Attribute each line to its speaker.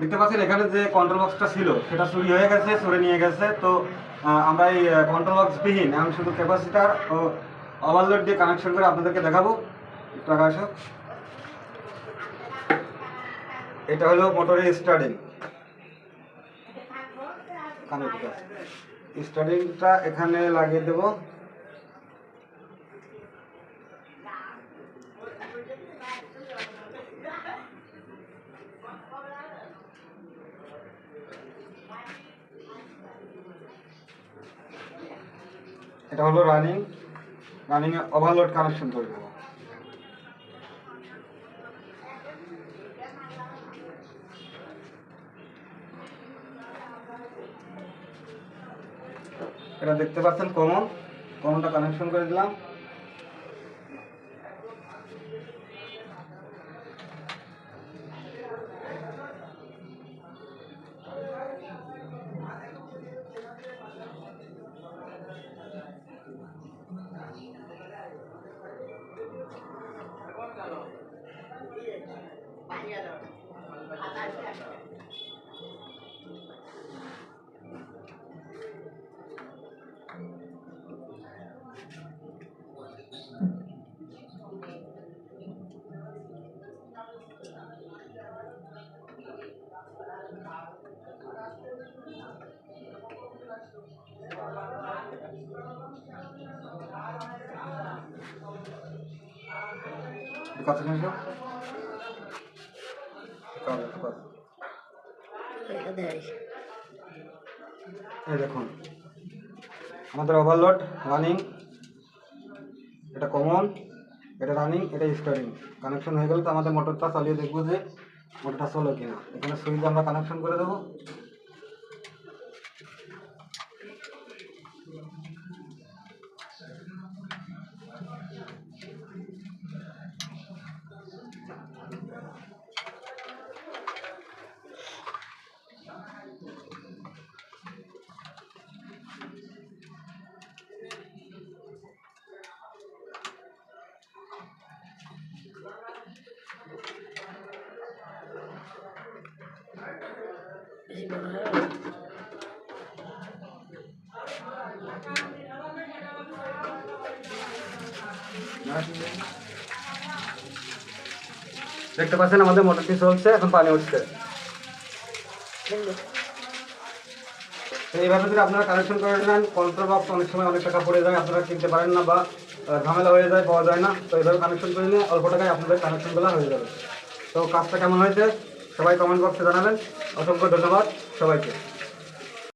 Speaker 1: দেখতে পাচ্ছেন এখানে যে কন্ট্রোল বক্সটা ছিল, সেটা চুরি হয়ে গেছে, চুরে নিয়ে গেছে। তো আমরা এই কন্ট্রোল বক্স বিহীন, এখন শুধু ক্যাপাসিটার ও ওভারলোড দিয়ে কানেকশন করে আপনাদেরকে দেখাবো। একটু আগে আসো। এটা হলো মোটরের স্টার্টিং স্টার্টিংটা এখানে লাগিয়ে দেবো। এটা হলো রানিং রানিং এ ওভারলোড কানেকশন করে দেবো এটা দেখতে পাচ্ছেন কমন কমনটা কানেকশন করে দিলাম। Quatro. দেখুন, আমাদের ওভারলোড রানিং এটা কমন এটা রানিং এটা স্টারিং কানেকশন হয়ে গেলে তো আমাদের মোটরটা চালিয়ে দেখব যে মোটরটা চলো কিনা। এখানে সুইচ আমরা কানেকশন করে দেবো। দেখতে পাচ্ছেন আমাদের মোটরটি চলছে, এখন পানি উঠছে। এইভাবে যদি আপনারা কানেকশন করে নেন কন্ট্রোল বক্স অনেক সময় অনেক টাকা পড়ে যায়, আপনারা কিনতে পারেন না বা ঝামেলা হয়ে যায়, পাওয়া যায় না। তো এইভাবে কানেকশন করে নিয়ে অল্প টাকায় আপনাদের কানেকশনগুলো হয়ে যাবে। তো কাজটা কেমন হয়েছে? সবাই কমেন্ট বক্সে জানাবেন। অসংখ্য ধন্যবাদ সবাইকে।